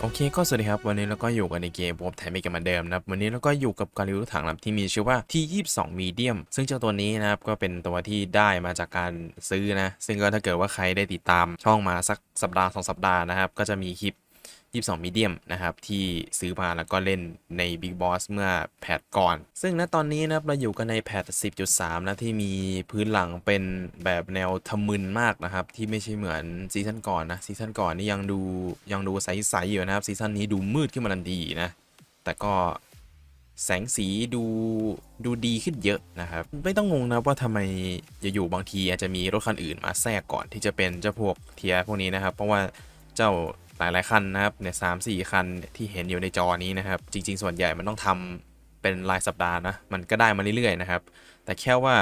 โอเคก็สวัสดีครับ วันนี้เราก็อยู่กันในเกมวอบแทนไม่กันเหมือนเดิมนะครับวันนี้เราก็อยู่กับการีวิวถังลับที่มีชื่อว่า T22 Medium ซึ่งเจ้าตัวนี้นะครับก็เป็นตัวที่ได้มาจากการซื้อนะ ซึ่งก็ถ้าเกิดว่าใครได้ติดตามช่องมาสักสัปดาห์สองสัปดาห์นะครับก็จะมีคลิป 22 medium นะครับ ที่ซื้อมาแล้วก็เล่นใน Big Boss เมื่อแพทก่อน ซึ่งณตอนนี้นะครับเราอยู่กันในแพท 10.3 นะที่มีพื้นหลังเป็นแบบแนวทะมึนมากนะครับ ที่ไม่ใช่เหมือนซีซั่นก่อนนะซีซั่นก่อนนี่ยังดูยังดูใสๆอยู่นะครับซีซั่นนี้ดูมืดขึ้นมาทันทีนะแต่ก็แสงสีดูดูดีขึ้นเยอะนะครับ ไม่ต้องงงนะว่าทำไมอยู่ๆบางทีอาจจะมีรถคันอื่นมาแทรกก่อนที่จะเป็นเจ้าพวกเทียพวกนี้นะครับ เพราะว่าเจ้า หลายๆคันนะครับเนี่ยสามสี่คันที่เห็นอยู่ในจอนี้นะครับ จริง ๆ ส่วนใหญ่มันต้องทำเป็นรายสัปดาห์นะ มันก็ได้มาเรื่อยๆนะครับ แต่แค่ว่า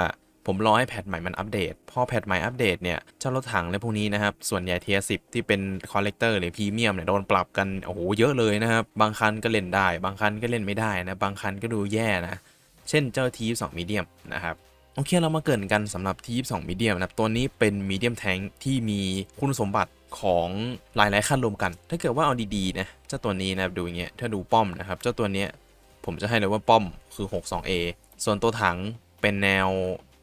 ผมรอให้แพทใหม่มันอัปเดต พอแพทใหม่อัปเดตเนี่ย เจ้ารถถังและพวกนี้นะครับ ส่วนใหญ่เทียสิที่เป็นคอลเลกเตอร์หรือพรีเมียมเนี่ยโดนปรับกัน โอ้โห เยอะเลยนะครับ บางคันก็เล่นได้ บางคันก็เล่นไม่ได้นะ บางคันก็ดูแย่นะ เช่นเจ้าทีสองมีเดียมนะครับ โอเคเรามาเกินกันสำหรับทีสองมีเดียมนะครับตัวนี้เป็นมีเดียมแทงที่มีคุณสมบัติ ของหลายๆขั้นรวมกัน ถ้าเกิดว่าเอาดีๆนะเจ้าตัวนี้นะดูอย่างเงี้ยถ้าดูป้อมนะครับเจ้าตัวเนี้ยผมจะให้เลยว่าป้อมคือ 62A ส่วนตัวถังเป็นแนว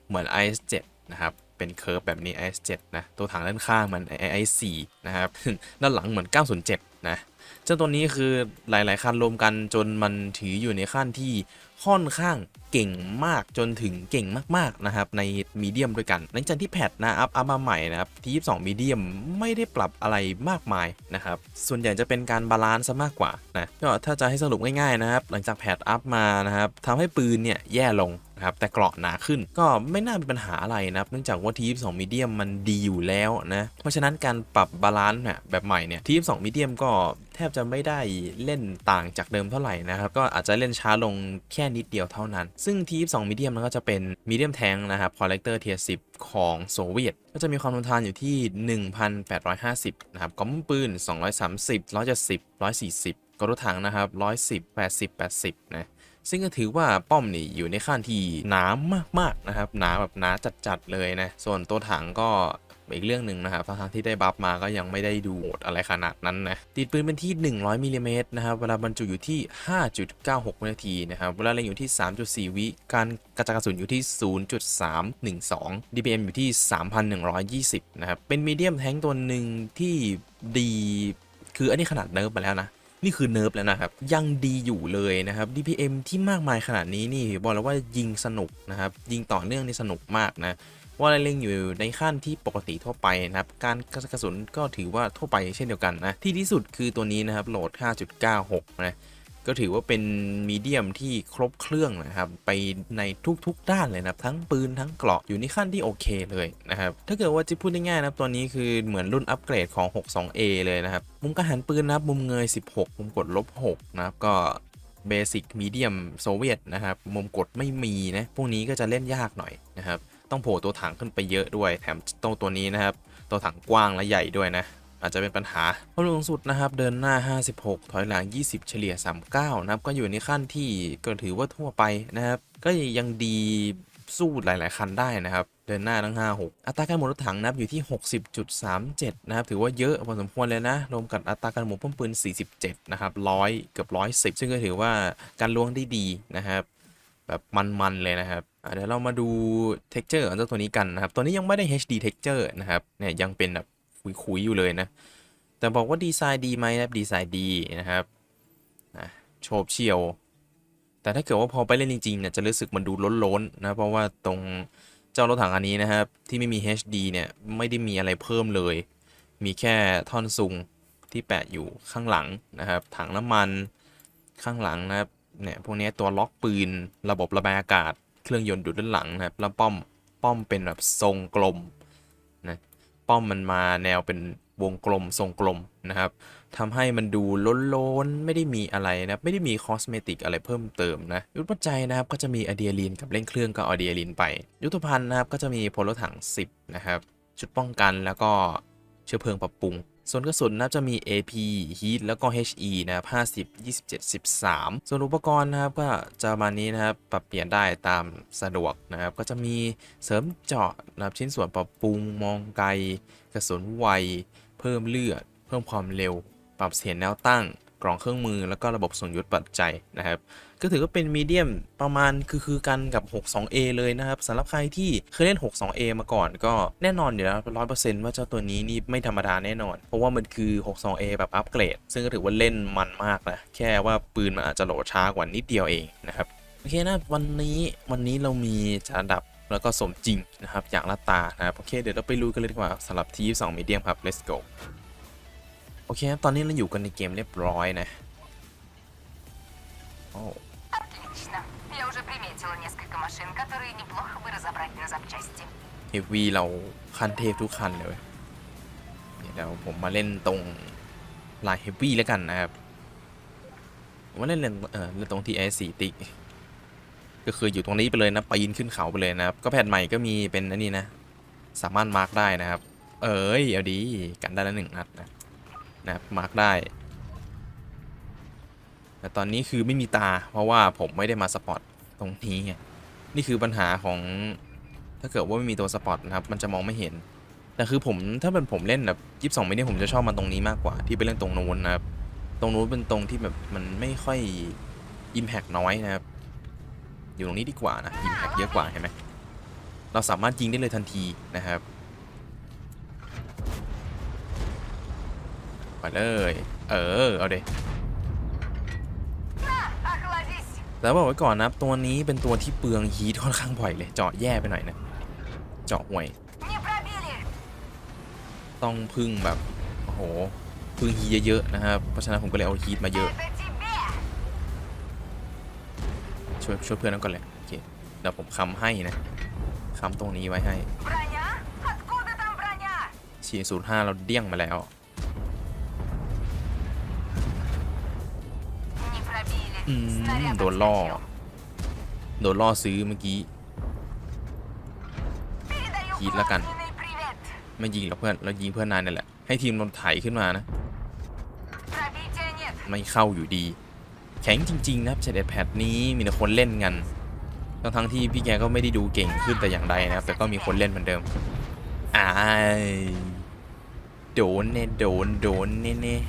เหมือน IS7 นะครับเป็นเคิร์ฟแบบนี้ IS7 นะตัวถังด้านข้างมัน IS4 นะครับด้านหลังเหมือน 907 นะเจ้าตัวนี้คือหลายๆคันรวมกันจนมันถืออยู่ในขั้นที่ ค่อนข้างเก่งมากจนถึงเก่งมากๆนะครับในมีเดียมด้วยกัน หลังจากที่แพทนะอัพอัพมาใหม่นะครับที่ 22มีเดียมไม่ได้ปรับอะไรมากมายนะครับส่วนใหญ่จะเป็นการบาลานซ์ซะมากกว่านะก็ถ้าจะให้สรุปง่ายๆนะครับหลังจากแพทอัพมานะครับทำให้ปืนเนี่ยแย่ลงนะครับแต่เกราะหนาขึ้นก็ไม่น่ามีปัญหาอะไรนะครับเนื่องจากว่าทีฟ2มีเดียมมันดีอยู่แล้วนะเพราะฉะนั้นการปรับบาลานซ์เนี่ยแบบใหม่เนี่ยทีฟ2มีเดียมก็แทบจะไม่ได้เล่นต่างจากเดิมเท่าไหร่นะครับก็อาจจะเล่นช้าลงแค่นิดเดียวเท่านั้น ซึ่งทีฟ2มีเดียมมันก็จะเป็นมีเดียมแทงนะครับคอลเลกเตอร์เทียร์10ของโซเวียต ก็จะมีความทนทานอยู่ที่ 1,850 นะครับกอมปืน 230 170 140กรถถังนะครับ 110 80 80 นะซึ่งก็ถือว่าป้อมนี่อยู่ในขั้นที่หนามากๆนะครับหนาแบบหนาจัดๆเลยนะ ส่วนตัวถังก็ อีกเรื่องหนึ่งนะครับทั้งที่ได้บัฟมาก็ยังไม่ได้ดูโหดอะไรขนาดนั้นนะติดปืนเป็นที่ 100มิลลิเมตรนะครับเวลาบรรจุอยู่ที่ 5.96วินาทีนะครับเวลาเล็งอยู่ที่ 3.4 วิการกระจายกระสุนอยู่ที่ 0.312 DPM อยู่ที่ 3,120 นะครับ เป็นมีเดียมแท้งตัวหนึ่งที่ดีคืออันนี้ขนาดเนิร์ฟมาแล้วนะนี่คือเนิร์ฟแล้วนะครับ ยังดีอยู่เลยนะครับ DPM ที่มากมายขนาดนี้นี่บอกแล้วว่ายิงสนุกนะครับ ยิงต่อเนื่องนี่สนุกมากนะ ว่าเล็งอยู่ในขั้นที่ปกติทั่วไปนะครับ การกระสุนก็ถือว่าทั่วไปเช่นเดียวกันนะ ที่ที่สุดคือตัวนี้นะครับโหลด 5.96 นะก็ถือว่าเป็นมีเดียมที่ครบเครื่องนะครับ ไปในทุกๆด้านเลยนะครับ ทั้งปืนทั้งเกราะอยู่ในขั้นที่โอเคเลยนะครับ ถ้าเกิดว่าจะพูดง่ายๆนะครับตัวนี้คือเหมือนรุ่นอัปเกรดของ 62A เลยนะครับ มุมกระหันปืนนะครับ มุมเงย 16 มุมกดลบ 6 นะครับ ก็เบสิกมีเดียมโซเวียตนะครับ มุมกดไม่มีนะ พวกนี้ก็จะเล่นยากหน่อยนะครับ ต้องโผล่ตัวถังขึ้นไปเยอะด้วย แถมตัวตัวนี้นะครับ ตัวถังกว้างและใหญ่ด้วยนะอาจจะเป็นปัญหาความเร็วสูงสุดนะครับเดินหน้า 56 ถอยหลัง 20 เฉลี่ย 39 นะครับ ก็อยู่ในขั้นที่ก็ถือว่าทั่วไปนะครับ ก็ยังดีสู้หลาย ๆ คันได้นะครับ เดินหน้าทั้ง 56 อัตราการหมุนรถถังนะครับอยู่ที่ 60.37 นะครับ ถือว่าเยอะพอสมควรเลยนะ รวมกับอัตราการหมุนป้อมปืน 47 นะครับ100เกือบ110ซึ่งก็ถือว่าการล้วงได้ดีนะครับ แบบมัน ๆ เลยนะครับ เดี๋ยวเรามาดู texture ของเจ้าตัวนี้กันนะครับตัวนี้ยังไม่ได้ HD texture นะครับเนี่ยยังเป็นแบบคุยๆอยู่เลยนะ แต่บอกว่าดีไซน์ดีไหมนะครับดีไซน์ดีนะครับนะโฉบเฉี่ยว แต่ถ้าเกิดว่าพอไปเล่นจริงๆเนี่ยจะรู้สึกมันดูล้นๆนะเพราะว่าตรงเจ้ารถถังอันนี้นะครับ ที่ไม่มี HD เนี่ยไม่ได้มีอะไรเพิ่มเลย มีแค่ท่อนซุงที่แปะอยู่ข้างหลังนะครับ ถังน้ำมันข้างหลังนะครับเนี่ยพวกนี้ตัวล็อกปืนระบบระบายอากาศ เครื่องยนต์ดูดด้านหลังนะครับ แล้วป้อมป้อมเป็นแบบทรงกลมนะป้อมมันมาแนวเป็นวงกลมทรงกลมนะครับทำให้มันดูล้นๆ ไม่ได้มีอะไรนะไม่ได้มีคอสเมติกอะไรเพิ่มเติมนะยุทธปัจจัยนะครับก็จะมีอะเดียลีนกับเร่งเครื่องก็อะเดียลีนไป ยุทธภัณฑ์นะครับก็จะมีพลรถถัง 10 นะครับ ชุดป้องกันแล้วก็เชื้อเพลิงปรับปรุง ส่วนกระสุนนะครับจะมี AP Heat แล้วก็ HE นะครับ50 27 13 ส่วนอุปกรณ์นะครับก็จะมานี้นะครับปรับเปลี่ยนได้ตามสะดวกนะครับก็จะมีเสริมเจาะนะครับชิ้นส่วนปรับปรุงมองไกล กระสุนไว เพิ่มเลือด เพิ่มความเร็ว ปรับเสียงแนวตั้ง กล่องเครื่องมือ แล้วก็ระบบส่งยุทธปัจจัยนะครับ ก็ถือว่าเป็นมีเดียมประมาณคือคือกันกับ 62A เลยนะครับสำหรับใครที่เคยเล่น 62A มาก่อนก็แน่นอนอยู่แล้วร้อยเปอร์เซ็นต์ว่าเจ้าตัวนี้นี่ไม่ธรรมดาแน่นอน เพราะว่ามันคือ 62A แบบอัปเกรด ซึ่งก็ถือว่าเล่นมันมากนะ แค่ว่าปืนมันอาจจะโหลดช้ากว่านิดเดียวเองนะครับ โอเคนะวันนี้วันนี้เรามีจานดับแล้วก็สมจริงนะครับ อย่างละตานะครับ โอเค เดี๋ยวเราไปลุยกันเลยดีกว่าสำหรับที2มีเดียมครับ let's go โอเค ตอนนี้เราอยู่กันในเกมเรียบร้อยนะโอ้ машин, которые неплохо бы разобрать на запчасти. เฮฟวีเราคันเทพทุกคันเลยเว้ยเดี๋ยวผมมาเล่นตรงลายเฮฟวี่แล้วกันนะครับผมว่าเล่นเล่นเออเล่นตรงที่ไอสีติก็คืออยู่ตรงนี้ไปเลยนะปีนขึ้นเขาไปเลยนะครับ ก็แผ่นใหม่ก็มีเป็นอันนี้นะ สามารถมาร์กได้นะครับ เอ้ยเอาดีกันได้แล้วหนึ่งนัดนะนะครับมาร์กได้ แต่ตอนนี้คือไม่มีตา เพราะว่าผมไม่ได้มาสปอตตรงนี้ไง นี่คือปัญหาของถ้าเกิดว่าไม่มีตัวสปอตนะครับ มันจะมองไม่เห็น แต่คือผมถ้าเป็นผมเล่นแบบยีิบสองไม่ได้ผมจะชอบมาตรงนี้มากกว่า ที่ไปเล่นตรงโน้นนะครับ ตรงโน้นเป็นตรงที่แบบมันไม่ค่อยอิมแพกน้อยนะครับ อยู่ตรงนี้ดีกว่านะอิมแพกเยอะกว่าเห็นไหมเราสามารถยิงได้เลยทันทีนะครับไปเลย เออ เอาเด แต่บอกไว้ก่อนนะตัวนี้เป็นตัวที่เปลืองฮีทค่อนข้างบ่อยเลย เจาะแย่ไปหน่อยนะ เจาะห่วย ต้องพึ่งแบบโอ้โหพึ่งฮีเยอะๆนะครับ เพราะฉะนั้นผมก็เลยเอาฮีทมาเยอะ ช่วยช่วยเพื่อนนั้นก่อนเลยโอเคเดี๋ยวผมคำให้นะคำตรงนี้ไว้ให้ชีศูนย์ห้าเราเดี้ยงมาแล้ว โดนล่อ โดนล่อซื้อเมื่อกี้คิดแล้วกัน ไม่ยิงหรอกเพื่อน เรายิงเพื่อนนายนี่แหละ ให้ทีมนนไถขึ้นมานะ ไม่เข้าอยู่ดี แข็งจริง ๆ นะครับเฉดเอ็ดแพดนี้มีแต่คนเล่นกันทั้งทั้งที่พี่แกก็ไม่ได้ดูเก่งขึ้นแต่อย่างใดนะครับ แต่ก็มีคนเล่นเหมือนเดิมอ้ายโดนเน่โดนโดนเน่เน่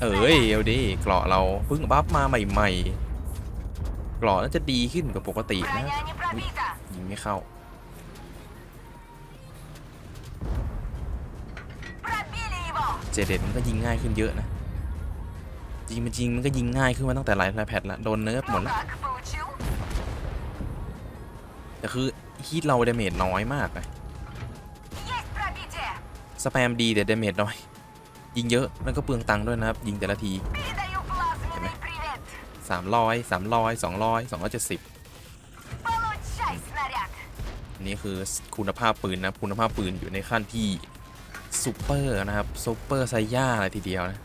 เอ้ยเอาดิเกราะเราเพิ่งบัฟมาใหม่ๆเกราะน่าจะดีขึ้นกว่าปกตินะยิงไม่เข้าเจเด็ดมันก็ยิงง่ายขึ้นเยอะนะจริงมันจริงมันก็ยิงง่ายขึ้นมาตั้งแต่หลายแพทละโดนเนิร์ฟหมดละแต่คือฮีทเราเดเมจน้อยมากไงสแปมดีแต่เดเมจน้อย ยิงเยอะนั่นก็เปลืองตังค์ด้วยนะครับ ยิงแต่ละที เห็นไหมสามร้อยสามร้อยสองร้อยสองร้อยเจ็ดสิบนี่คือคุณภาพปืนนะ คุณภาพปืนอยู่ในขั้นที่ซูเปอร์นะครับซูเปอร์ไซย่าอะไรทีเดียวนะ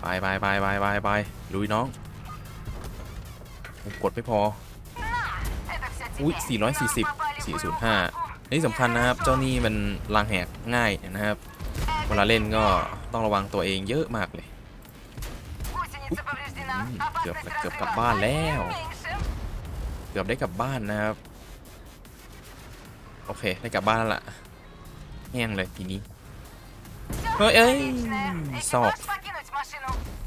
ไปไปไปไปไปไปลุยน้องกดไม่พอ อุ้ย440 405 นี่สำคัญนะครับ เจ้านี่มันลางแหกง่ายนะครับ เวลาเล่นก็ต้องระวังตัวเองเยอะมากเลยเกือบเกือบกลับบ้านแล้ว เกือบได้กลับบ้านนะครับ โอเคได้กลับบ้านละแห้งเลยทีนี้เฮ้ยเอ้ยสอก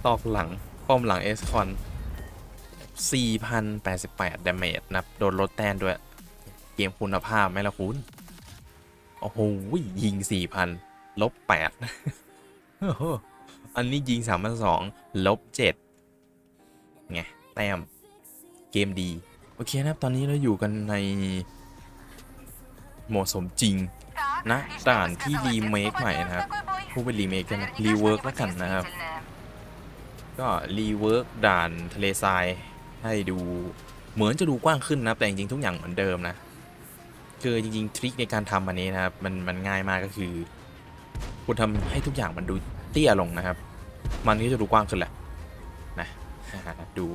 ตอกหลังป้อมหลังเอสคอน4,088ดาเมจนะโดนรถแตนด้วย เกมคุณภาพไหมล่ะคุณ โอ้โหยิงสี่พันลบแปดอันนี้ยิงสามพันสองลบเจ็ดไงแต้มเกมดี โอเคนะครับ ตอนนี้เราอยู่กันในเหมาะสมจริงนะด่านที่รีเมคใหม่นะครับพูดเป็นรีเมคกันรีเวิร์กแล้วกันนะครับ ก็รีเวิร์กด่านทะเลทรายให้ดูเหมือนจะดูกว้างขึ้นนะแต่จริงๆทุกอย่างเหมือนเดิมนะ คือจริงๆทริคในการทำอันนี้นะครับมันมันง่ายมากก็คือ คุณทำให้ทุกอย่างมันดูเตี้ยลงนะครับ มันก็จะดูกว้างขึ้นแหละนะดู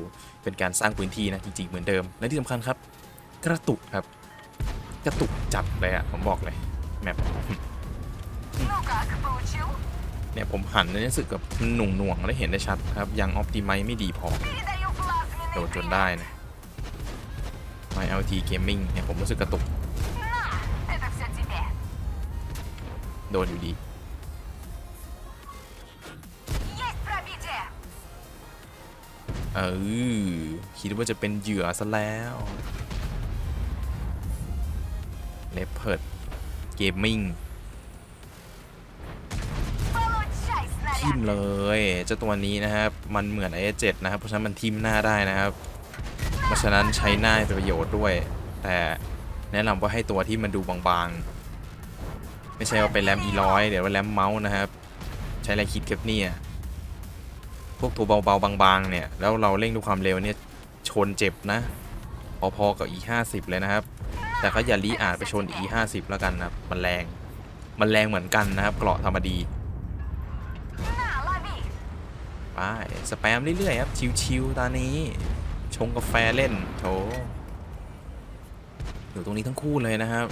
เป็นการสร้างพื้นที่นะจริงๆเหมือนเดิม และที่สำคัญครับ กระตุกครับ กระตุกจับเลยอะผมบอกเลยแมปเนี่ยผมหันแล้วรู้สึกกับหน่วงหน่วงและเห็นได้ชัดครับ ยังออปติไมไม่ดีพอ โดนจนได้นะไมเอลทีเกมมิ่งเนี่ยผมรู้สึกกระตุก โดนอยู่ดีเออคิดว่าจะเป็นเหยื่อซะแล้วเลเพิดเกมมิ่งทิมเลยเจ้าตัวนี้นะครับ มันเหมือน i7 นะครับ เพราะฉะนั้นมันทิมหน้าได้นะครับ เพราะฉะนั้นใช้หน้าเป็นประโยชน์ด้วย แต่แนะนำว่าให้ตัวที่มันดูบางๆ ไม่ใช่ว่าเป็นแรมอีร้อยเดี๋ยวว่าแรมเมาส์นะครับ ใช้อะไรคิดครับเนี่ยพวกตัวเบาๆบางๆเนี่ยแล้วเราเร่งด้วยความเร็วเนี่ยชนเจ็บนะพอๆกับ E50 เลยนะครับ แต่ก็อย่าลีอาจไปชน E50 แล้วกันนะมันแรงมันแรงเหมือนกันนะครับเกราะธรรมดีไปสแปมเรื่อยๆครับชิวๆตอนนี้ ชงกาแฟเล่นโถอยู่ตรงนี้ทั้งคู่เลยนะครับ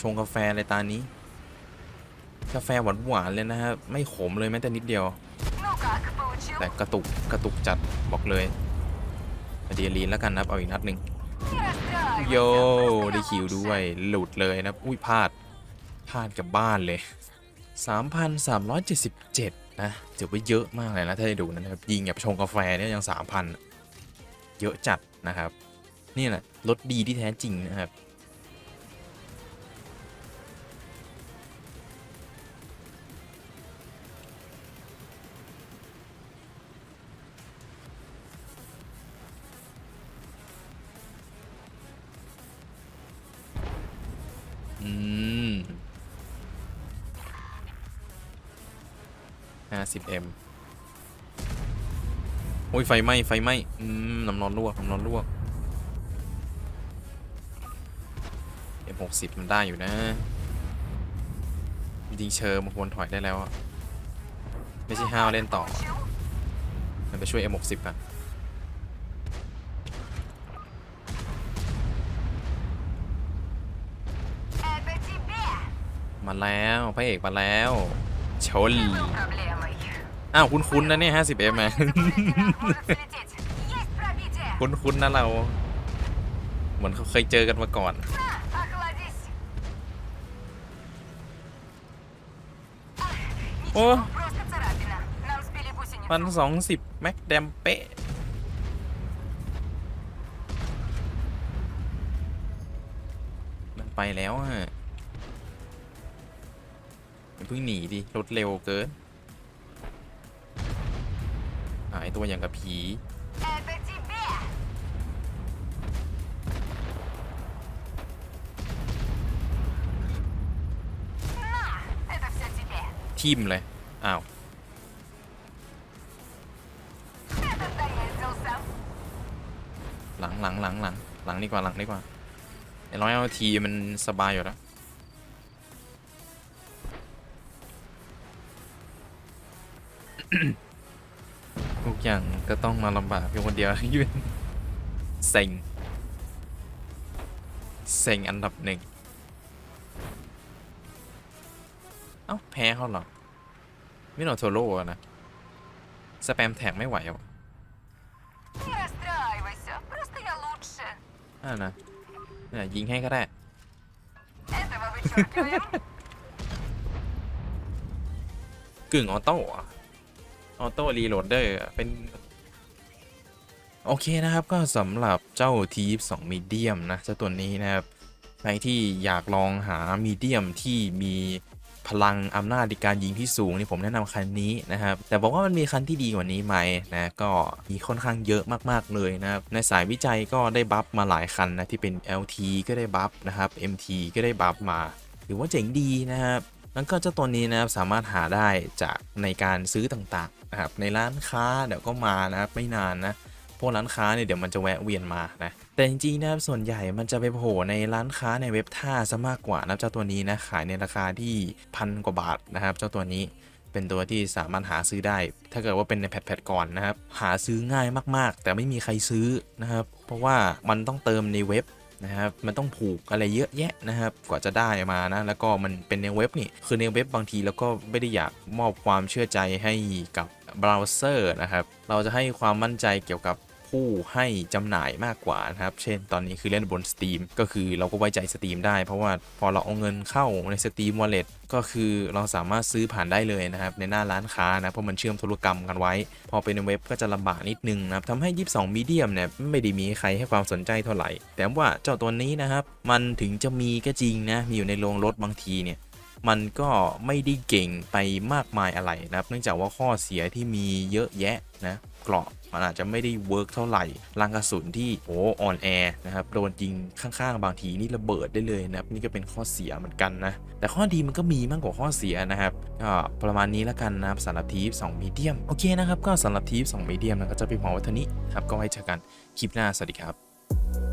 ชงกาแฟอะไรตานี้ กาแฟหวานหวานเลยนะครับไม่ขมเลยแม้แต่นิดเดียว แต่กระตุกกระตุกจัดบอกเลยเดียรีนแล้วกันนับเอาอีกนัดหนึ่งโยได้คิวด้วยหลุดเลยนะอุ้ยพลาดพลาดกับบ้านเลย 3,377 นะถือว่าเยอะมากเลยนะ ถ้าได้ดูนะครับ ยิงแบบชงกาแฟเนี่ยยัง 3,000 เยอะจัดนะครับ นี่แหละรถดีที่แท้จริงนะครับ 50M โอ้ยไฟไหม้ไฟไหม้อืมน้ำร้อนลวกน้ำร้อนลวก M60 มันได้อยู่นะ จริงเชิร์มันควรถอยได้แล้วไม่ใช่ห้าวเล่นต่อ มันไปช่วย M60 อะมาแล้วพระเอกมาแล้ว ชนอ้าวคุ้นๆนะเนี่ยห้าสิบเอ็มอะคุ้นๆนะเรา เหมือนเขาเคยเจอกันมาก่อน โอ้พันสองสิบแม็กแดมเป๊ะมันไปแล้วอะ มันเพิ่งหนีดิรถเร็วเกินหายตัวอย่างกับผีทิมเลย อ้าวหลังหลังหลังหลังหลังดีกว่าหลังดีกว่าไอ้ร้อยเอทีมันสบายอยู่แล้ว อย่างก็ต้องมาลำบากเพียงคนเดียวยืนเซ็งเซ็งอันดับหนึ่งเอ้าแพ้เขาเหรอไม่หนอโทโร่นะ สแปมแท็กไม่ไหวอะอ่านะเนี่ยยิงให้ก็ได้ กึ่งออโต้อะ ออโต้รีโหลดเดอร์เป็น โอเคนะครับก็สำหรับเจ้าทีฟ2มีเดียมนะ เจ้าตัวนี้นะครับ ใครที่อยากลองหามีเดียมที่มีพลังอำนาจในการยิงที่สูงนี่ผมแนะนำคันนี้นะครับ แต่บอกว่ามันมีคันที่ดีกว่านี้ไหมนะก็มีค่อนข้างเยอะมากๆเลยนะครับในสายวิจัยก็ได้บัฟมาหลายคันนะที่เป็น LT ก็ได้บัฟนะครับ MT ก็ได้บัฟมาหรือว่าเจ๋งดีนะครับ แล้วก็เจ้าตัวนี้นะครับสามารถหาได้จากในการซื้อต่างๆนะครับในร้านค้าเดี๋ยวก็มานะครับไม่นานนะพวกร้านค้าเนี่ยเดี๋ยวมันจะแวะเวียนมานะแต่จริงๆนะครับส่วนใหญ่มันจะไปโผล่ในร้านค้าในเว็บท่าซะมากกว่านะเจ้าตัวนี้นะขายในราคาที่พันกว่าบาทนะครับ เจ้าตัวนี้เป็นตัวที่สามารถหาซื้อได้ ถ้าเกิดว่าเป็นในแพทๆก่อนนะครับ หาซื้อง่ายมากๆ แต่ไม่มีใครซื้อนะครับ เพราะว่ามันต้องเติมในเว็บ นะครับมันต้องผูกอะไรเยอะแยะนะครับกว่าจะได้มานะแล้วก็มันเป็นในเว็บนี่คือในเว็บบางทีแล้วก็ไม่ได้อยากมอบความเชื่อใจให้กับเบราว์เซอร์นะครับเราจะให้ความมั่นใจเกี่ยวกับ ผู้ให้จำหน่ายมากกว่านะครับ เช่นตอนนี้คือเล่นบน Steam ก็คือเราก็ไว้ใจ Steam ได้ เพราะว่าพอเราเอาเงินเข้าใน Steam Wallet ก็คือเราสามารถซื้อผ่านได้เลยนะครับ ในหน้าร้านค้านะ เพราะมันเชื่อมธุรกรรมกันไว้ พอเป็นในเว็บก็จะลำบากนิดนึงนะครับทำให้ 22 มีเดียมเนี่ยไม่ได้มีใครให้ความสนใจเท่าไหร่ แต่ว่าเจ้าตัวนี้นะครับ มันถึงจะมีก็จริงนะ มีอยู่ในโรงรถบางทีเนี่ยมันก็ไม่ได้เก่งไปมากมายอะไรนะครับ เนื่องจากว่าข้อเสียที่มีเยอะแยะนะเกราะ มันอาจจะไม่ได้เวิร์กเท่าไหร่ลังกระสุนที่โอ้ออนแอร์นะครับโดนยิงข้างๆ บางทีนี่ระเบิดได้เลยนะครับนี่ก็เป็นข้อเสียเหมือนกันนะแต่ข้อดีมันก็มีมากกว่าข้อเสียนะครับก็ประมาณนี้แล้วกันนะครับสำหรับทีฟ2มีเดียมโอเคนะครับก็สำหรับทีฟ2มีเดียมนะก็จะเป็นพอวัฒนี้ครับก็ไว้เจอกันคลิปหน้าสวัสดีครับ